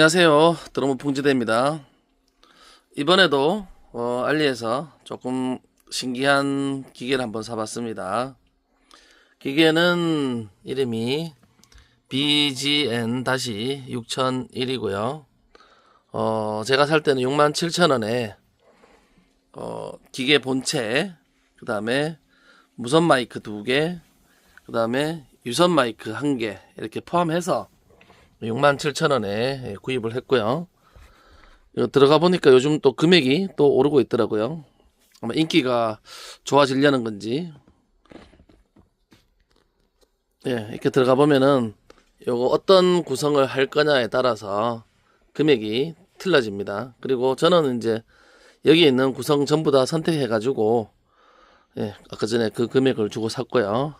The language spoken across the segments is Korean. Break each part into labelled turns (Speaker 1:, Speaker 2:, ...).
Speaker 1: 안녕하세요. 드러머 풍지대입니다. 이번에도 어, 알리에서 조금 신기한 기계를 한번 사봤습니다. 기계는 이름이 BGN-6001이고요. 어, 제가 살 때는 67,000원에 어, 기계 본체, 그 다음에 무선 마이크 두 개, 그 다음에 유선 마이크 한 개, 이렇게 포함해서 67,000원에 구입을 했고요. 들어가 보니까 요즘 또 금액이 또 오르고 있더라고요. 아마 인기가 좋아지려는 건지. 예, 이렇게 들어가 보면은 요거 어떤 구성을 할 거냐에 따라서 금액이 틀려집니다. 그리고 저는 이제 여기 있는 구성 전부 다 선택해 가지고 예, 아까 전에 그 금액을 주고 샀고요.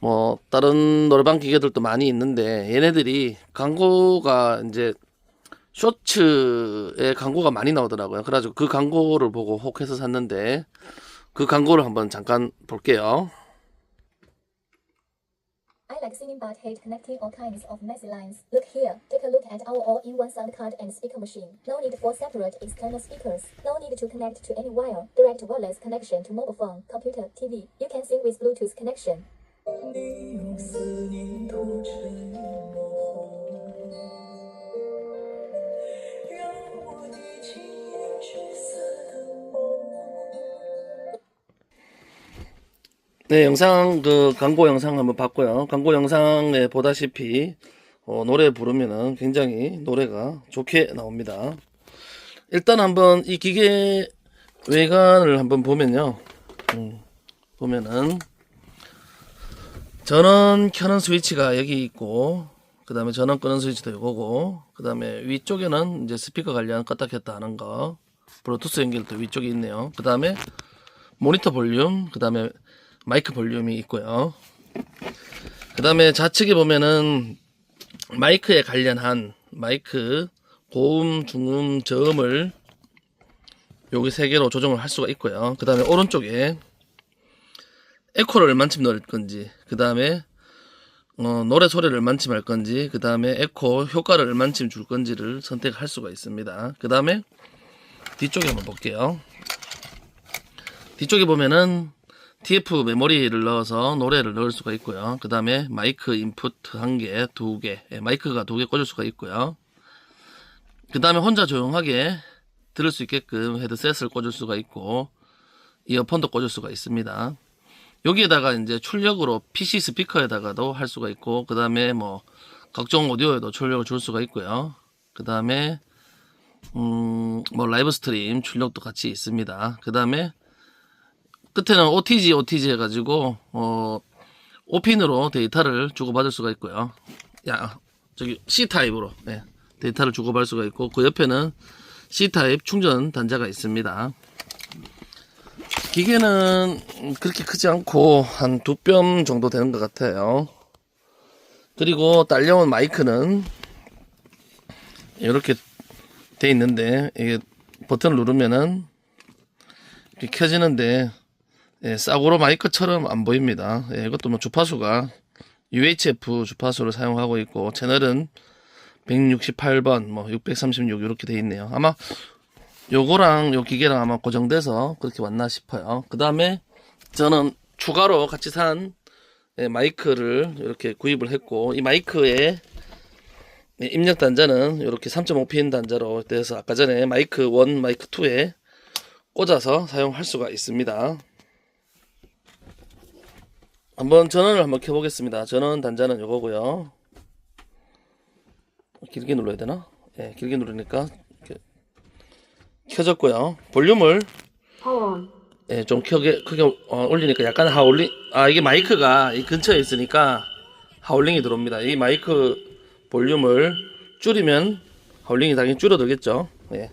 Speaker 1: 뭐 다른 노래방 기계들도 많이 있는데 얘네들이 광고가 이제 쇼츠에 광고가 많이 나오더라고요. 그래가지고 그 광고를 보고 혹해서 샀는데 그 광고를 한번 잠깐 볼게요.
Speaker 2: I like singing but hate connecting all kinds of messy lines. Look here, take a look at our all-in-one sound card and speaker machine. No need for separate external speakers. No need to connect to any wire. Direct wireless connection to mobile phone, computer, TV. You can sing with Bluetooth connection.
Speaker 1: 네, 영상 그 광고 영상 한번 봤고요. 광고 영상에 보다시피 어, 노래 부르면은 굉장히 노래가 좋게 나옵니다. 일단 한번 이 기계 외관을 한번 보면요. 음, 보면은 전원 켜는 스위치가 여기 있고 그 다음에 전원 끄는 스위치도 이거고 그 다음에 위쪽에는 이제 스피커 관련 껐다 켰다 하는 거 블루투스 연결도 위쪽에 있네요. 그 다음에 모니터 볼륨, 그 다음에 마이크 볼륨이 있고요. 그 다음에 좌측에 보면은 마이크에 관련한 마이크 고음, 중음, 저음을 여기 세 개로 조정을 할 수가 있고요. 그 다음에 오른쪽에 에코를 얼만큼 넣을 건지, 그 다음에 어, 노래 소리를 얼만큼 할 건지, 그 다음에 에코 효과를 얼만큼 줄 건지를 선택할 수가 있습니다. 그 다음에 뒤쪽에 한번 볼게요. 뒤쪽에 보면은 TF 메모리를 넣어서 노래를 넣을 수가 있고요. 그 다음에 마이크 인풋 한 개, 두 개, 예, 마이크가 두 개 꽂을 수가 있고요. 그 다음에 혼자 조용하게 들을 수 있게끔 헤드셋을 꽂을 수가 있고, 이어폰도 꽂을 수가 있습니다. 여기에다가 이제 출력으로 PC 스피커에다가도 할 수가 있고, 그 다음에 뭐, 각종 오디오에도 출력을 줄 수가 있고요. 그 다음에, 음, 뭐, 라이브 스트림 출력도 같이 있습니다. 그 다음에, 끝에는 OTG, OTG 해가지고, 어, 오핀으로 데이터를 주고받을 수가 있고요. 야, 저기 C타입으로, 네, 데이터를 주고받을 수가 있고, 그 옆에는 C타입 충전 단자가 있습니다. 기계는 그렇게 크지 않고, 한 두 뼘 정도 되는 것 같아요. 그리고 딸려온 마이크는 이렇게 돼 있는데, 이게 버튼을 누르면은, 이렇게 켜지는데, 예, 싸구로 마이크처럼 안 보입니다. 예, 이것도 뭐 주파수가 UHF 주파수를 사용하고 있고 채널은 168번, 뭐 636 이렇게 돼 있네요. 아마 요거랑 요 기계랑 아마 고정돼서 그렇게 왔나 싶어요. 그 다음에 저는 추가로 같이 산 예, 마이크를 이렇게 구입을 했고 이 마이크의 예, 입력 단자는 이렇게 3.5핀 단자로 돼서 아까 전에 마이크 1, 마이크 2에 꽂아서 사용할 수가 있습니다. 한번 전원을 한번 켜보겠습니다. 전원 단자는 이거고요. 길게 눌러야 되나? 예, 길게 누르니까 켜졌고요. 볼륨을 예, 좀 크게 크게 어, 올리니까 약간 하울링 아 이게 마이크가 이 근처에 있으니까 하울링이 들어옵니다. 이 마이크 볼륨을 줄이면 하울링이 당연히 줄어들겠죠. 예.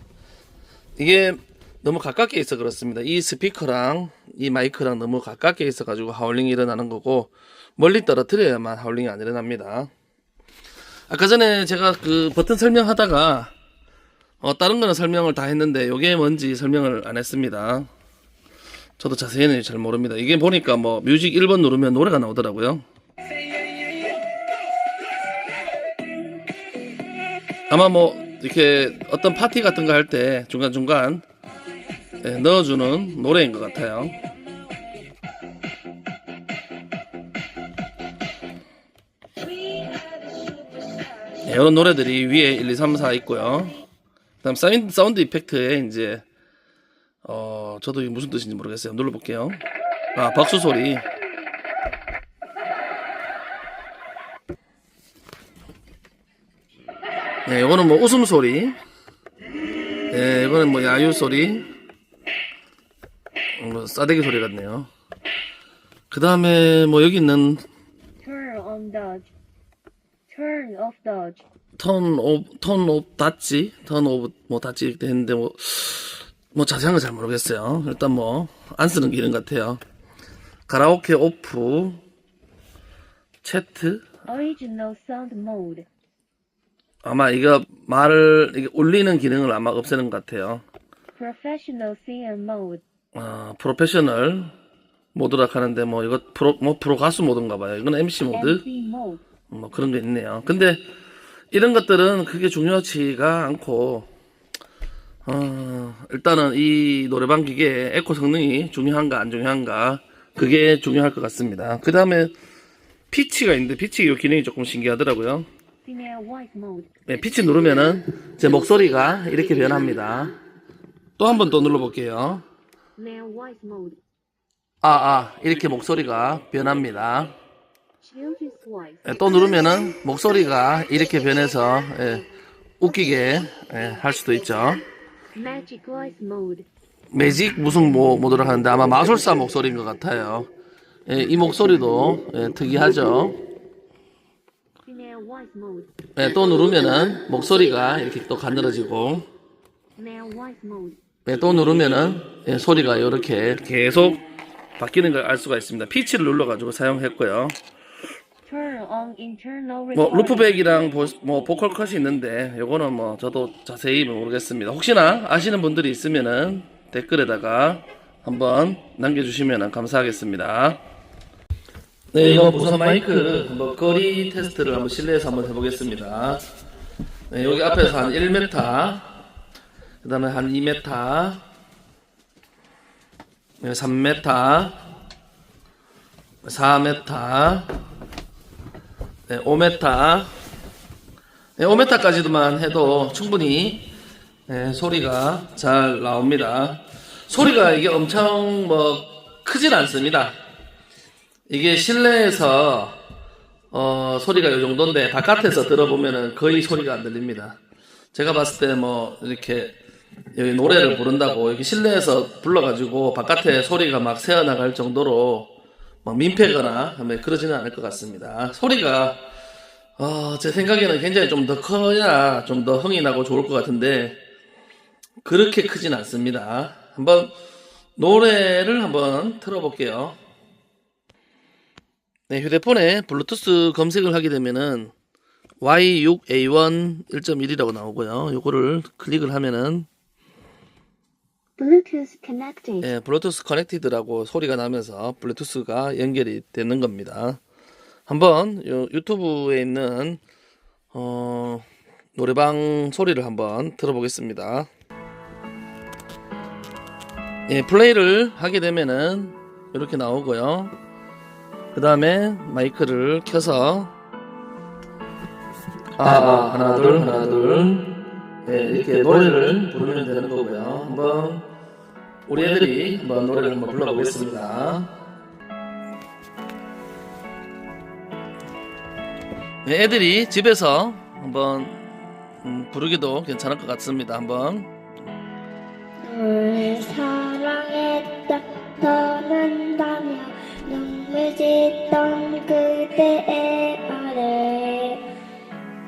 Speaker 1: 이게 너무 가깝게 있어 그렇습니다. 이 스피커랑 이 마이크랑 너무 가깝게 있어 가지고 하울링이 일어나는 거고 멀리 떨어뜨려야만 하울링이 안 일어납니다. 아까 전에 제가 그 버튼 설명하다가 어 다른 거는 설명을 다 했는데 이게 뭔지 설명을 안 했습니다. 저도 자세히는 잘 모릅니다. 이게 보니까 뭐 뮤직 1번 누르면 노래가 나오더라고요. 아마 뭐 이렇게 어떤 파티 같은 거 할 때 중간 중간 예, 넣어주는 노래인 것 같아요. 예, 이런 노래들이 위에 1, 2, 3, 4 있고요. 그다음 사운드, 사운드 이펙트에 이제 어 저도 이게 무슨 뜻인지 모르겠어요. 눌러볼게요. 아 박수 소리. 네, 이거는 뭐 웃음 소리. 네, 이거는 뭐 야유 소리. 어, 뭐 싸대기 소리 같네요. 그 다음에 뭐 여기 있는
Speaker 3: Turn on dodge. Turn off dodge.
Speaker 1: 턴 오브 턴 오브 닫지 턴 오브 뭐 닫지 이렇게 했는데 뭐 뭐 자세한 건 잘 모르겠어요. 일단 뭐 안 쓰는 기능 같아요. 가라오케 오프 채트. 아마 이거 말을 이게 올리는 기능을 아마 없애는 것 같아요. 아 프로페셔널 모드라 하는데 뭐 이거 프로 뭐 프로 가수 모드인가 봐요. 이건 MC 모드. 뭐 그런 게 있네요. 근데 이런 것들은 그게 중요하지가 않고 어, 일단은 이 노래방 기계의 에코 성능이 중요한가 안 중요한가 그게 중요할 것 같습니다. 그 다음에 피치가 있는데 피치 이 기능이 조금 신기하더라고요. 네, 피치 누르면은 제 목소리가 이렇게 변합니다. 또 한 번 더 눌러볼게요. 아, 아, 이렇게 목소리가 변합니다. 예, 또 누르면은 목소리가 이렇게 변해서 예, 웃기게 예, 할 수도 있죠. 매직 무슨 뭐 모드를 하는데 아마 마술사 목소리인 것 같아요. 예, 이 목소리도 예, 특이하죠. 예, 또 누르면은 목소리가 이렇게 또 가늘어지고. 예, 또 누르면은 예, 소리가 이렇게 계속 바뀌는 걸 알 수가 있습니다. 피치를 눌러가지고 사용했고요. 뭐. 루프백이랑 보, 뭐 보컬 컷이 있는데 요거는 뭐 저도 자세히 모르겠습니다. 혹시나 아시는 분들이 있으면은 댓글에다가 한번 남겨주시면 감사하겠습니다. 네, 이거 무선 마이크 한번 거리 테스트를 한번 실내에서 한번 해보겠습니다. 네, 여기 앞에서 한 1m, 그 다음에 한 2m, 네, 3m, 4m, 네, 5m. 네, 5m까지도만 해도 충분히 네, 소리가 잘 나옵니다. 소리가 이게 엄청 뭐 크진 않습니다. 이게 실내에서 어, 소리가 이 정도인데 바깥에서 들어보면은 거의 소리가 안 들립니다. 제가 봤을 때 뭐 이렇게 여기 노래를 부른다고 여기 실내에서 불러가지고 바깥에 소리가 막 새어나갈 정도로 막 민폐거나 하면 그러지는 않을 것 같습니다. 소리가 어, 제 생각에는 굉장히 좀 더 커야 좀 더 흥이 나고 좋을 것 같은데 그렇게 크진 않습니다. 한번 노래를 한번 틀어볼게요. 네, 휴대폰에 블루투스 검색을 하게 되면은 Y6A1 1.1이라고 나오고요. 요거를 클릭을 하면은
Speaker 3: Bluetooth connected.
Speaker 1: 예, 블루투스 커넥티드라고 소리가 나면서 블루투스가 연결이 되는 겁니다. 한번 요 유튜브에 있는 어, 노래방 소리를 한번 들어보겠습니다. 예, 플레이를 하게 되면은 이렇게 나오고요. 그 다음에 마이크를 켜서 아, 아, 하나 둘 하나 둘 예, 이렇게 노래를 부르면 되는 거고요. 한번 우리 애들이 한번 노래를 한번 불러보겠습니다. 네, 애들이 집에서 한번 음, 부르기도 괜찮을 것 같습니다. 한번
Speaker 4: 널 사랑했다 떠난다며 눈물 짓던 그대의 말을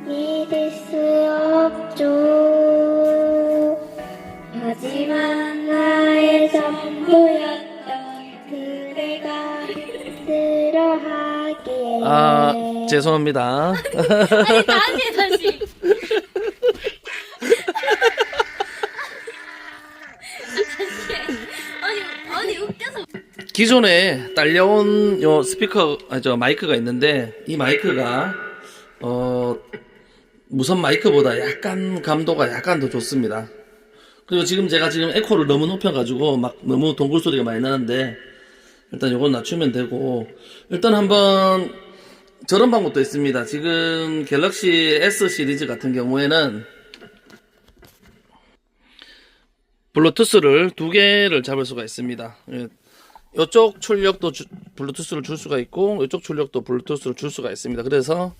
Speaker 4: 믿을 수 없 하지만 나의 전부였던 그대가 힘들어하기에
Speaker 1: 아 죄송합니다.
Speaker 5: 아니 다시 다시 다시 아니 아니 웃겨서
Speaker 1: 기존에 딸려온 요 스피커 아니 저 마이크가 있는데 이 마이크가 어 무선 마이크보다 약간 감도가 약간 더 좋습니다. 그리고 지금 제가 지금 에코를 너무 높여가지고 막 너무 동굴 소리가 많이 나는데 일단 요건 낮추면 되고 일단 한번 저런 방법도 있습니다. 지금 갤럭시 S 시리즈 같은 경우에는 블루투스를 두 개를 잡을 수가 있습니다. 예, 이쪽 출력도 주- 블루투스를 줄 수가 있고 이쪽 출력도 블루투스를 줄 수가 있습니다. 그래서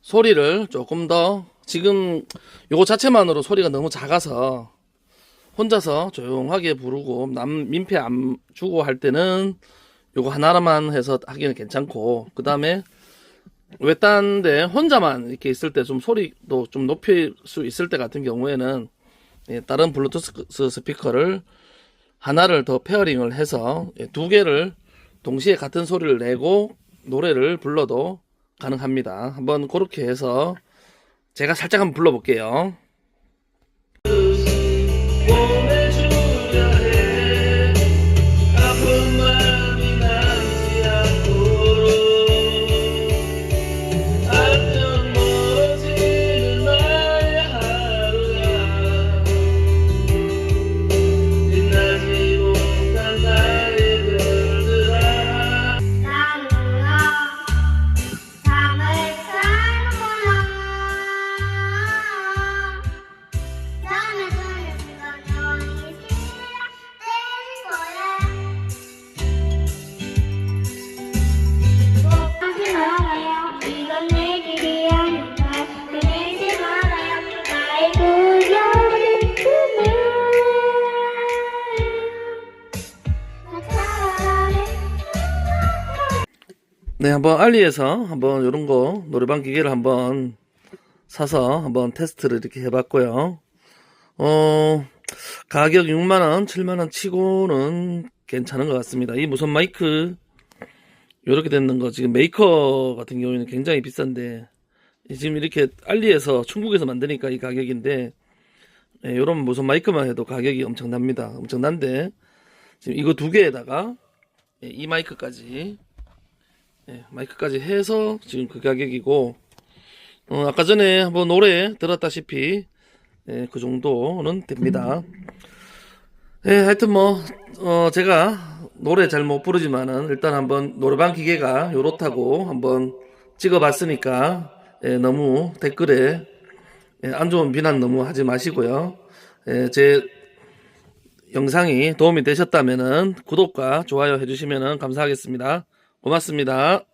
Speaker 1: 소리를 조금 더 지금 요거 자체만으로 소리가 너무 작아서 혼자서 조용하게 부르고 남 민폐 안 주고 할 때는 요거 하나만 해서 하기는 괜찮고 그 다음에 외딴데 혼자만 이렇게 있을 때 좀 소리도 좀 높일 수 있을 때 같은 경우에는 예, 다른 블루투스 스피커를 하나를 더 페어링을 해서 예, 두 개를 동시에 같은 소리를 내고 노래를 불러도 가능합니다. 한번 그렇게 해서 제가 살짝 한번 불러볼게요. 네, 한번 알리에서 한번 이런 거 노래방 기계를 한번 사서 한번 테스트를 이렇게 해봤고요. 어, 가격 6만원, 7만원 치고는 괜찮은 것 같습니다. 이 무선 마이크, 이렇게 되는 거, 지금 메이커 같은 경우에는 굉장히 비싼데, 이 지금 이렇게 알리에서, 중국에서 만드니까 이 가격인데, 이런 무선 마이크만 해도 가격이 엄청납니다. 엄청난데, 지금 이거 두 개에다가, 예, 이 마이크까지, 예, 마이크까지 해서 지금 그 가격이고 어, 아까 전에 한번 노래 들었다시피 예, 그 정도는 됩니다. 예, 하여튼 뭐 어, 제가 노래 잘 못 부르지만은 일단 한번 노래방 기계가 요렇다고 한번 찍어봤으니까 예, 너무 댓글에 예, 안 좋은 비난 너무 하지 마시고요. 예, 제 영상이 도움이 되셨다면은 구독과 좋아요 해주시면 감사하겠습니다. 고맙습니다.